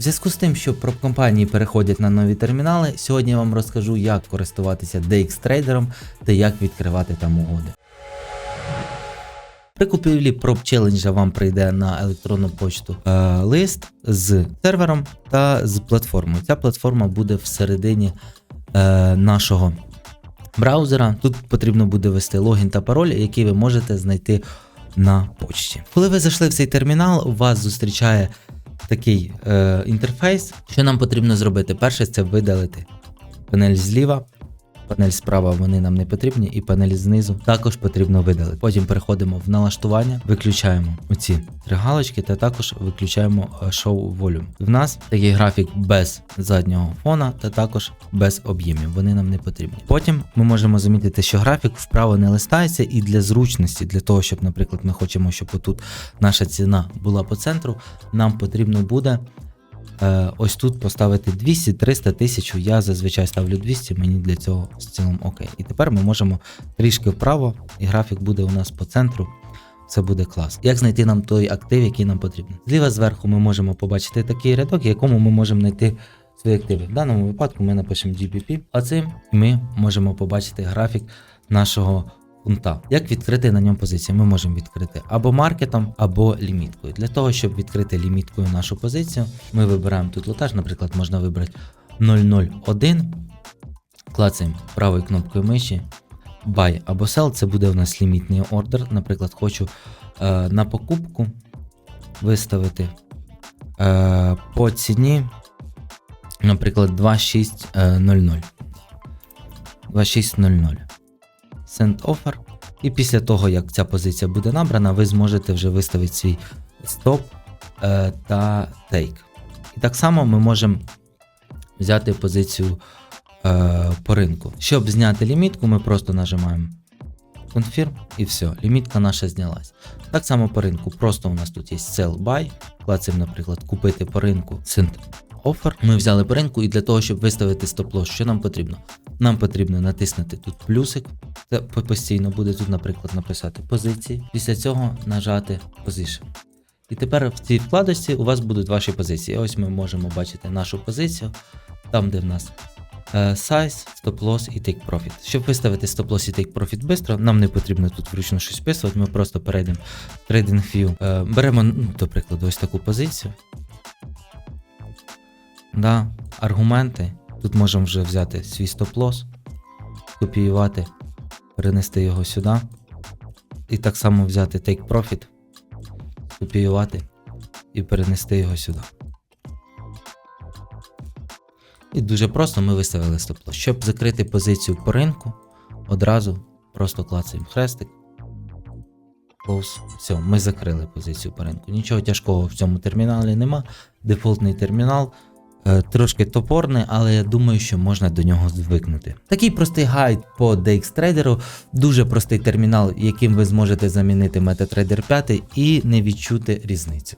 В зв'язку з тим, що проб-компанії переходять на нові термінали, сьогодні я вам розкажу, як користуватися DX трейдером та як відкривати там угоди. При купівлі проб челенджа вам прийде на електронну почту е, лист з сервером та з платформою. Ця платформа буде всередині е, нашого браузера. Тут потрібно буде ввести логін та пароль, який ви можете знайти на почті. Коли ви зайшли в цей термінал, вас зустрічає такий е, інтерфейс. Що нам потрібно зробити? Перше, це видалити панель зліва. Панель справа вони нам не потрібні, і панель знизу також потрібно видалити. Потім переходимо в налаштування, виключаємо оці три галочки та також виключаємо е, Show Volume. В нас такий графік без заднього фона та також без об'ємів. Вони нам не потрібні. Потім ми можемо замітити, що графік вправо не листається, і для зручності, для того, щоб, наприклад, ми хочемо, щоб отут наша ціна була по центру, нам потрібно буде. Е, ось тут поставити 200, 300 тисяч. Я зазвичай ставлю 200, мені для цього в цілому окей. І тепер ми можемо трішки вправо, і графік буде у нас по центру. Це буде клас. Як знайти нам той актив, який нам потрібен? Зліва зверху ми можемо побачити такий рядок, якому ми можемо знайти свої активи. В даному випадку ми напишемо GBP, а цим ми можемо побачити графік нашого фунта. Як відкрити на ньому позицію? Ми можемо відкрити або маркетом, або ліміткою. Для того, щоб відкрити ліміткою нашу позицію, ми вибираємо тут лотаж, наприклад, можна вибрати 001, клацаємо правою кнопкою миші, buy або sell, це буде у нас лімітний ордер. Наприклад, хочу е, на покупку виставити е, по ціні, наприклад, 2600. 2600. Send offer. І після того, як ця позиція буде набрана, ви зможете вже виставити свій стоп е, та take. І так само ми можемо взяти позицію е, по ринку. Щоб зняти лімітку, ми просто нажимаємо Confirm і все, лімітка наша знялась. Так само по ринку. Просто у нас тут є sell buy. Клацаємо, наприклад, купити по ринку Send offer. Ми взяли по ринку, і для того, щоб виставити стоп-лосс, що нам потрібно? Нам потрібно натиснути тут плюсик. Це постійно буде тут, наприклад, написати позиції. Після цього нажати Position. І тепер в цій вкладочці у вас будуть ваші позиції. Ось ми можемо бачити нашу позицію, там, де в нас е, size, stop-loss і take profit. Щоб виставити stop-loss і take profit швидко, нам не потрібно тут вручну щось вписувати, ми просто перейдемо в TradingView. Е, беремо, ну, до прикладу, ось таку позицію. Да, аргументи. Тут можемо вже взяти свій стоп-лосс, копіювати, перенести його сюди. І так само взяти take profit, копіювати і перенести його сюди. І дуже просто ми виставили стоп-лосс. Щоб закрити позицію по ринку, одразу просто клацаємо хрестик. Все, ми закрили позицію по ринку. Нічого тяжкого в цьому терміналі нема. Дефолтний термінал. Е, Трошки топорний, але я думаю, що можна до нього звикнути. Такий простий гайд по DX Trader, дуже простий термінал, яким ви зможете замінити MetaTrader 5 і не відчути різницю.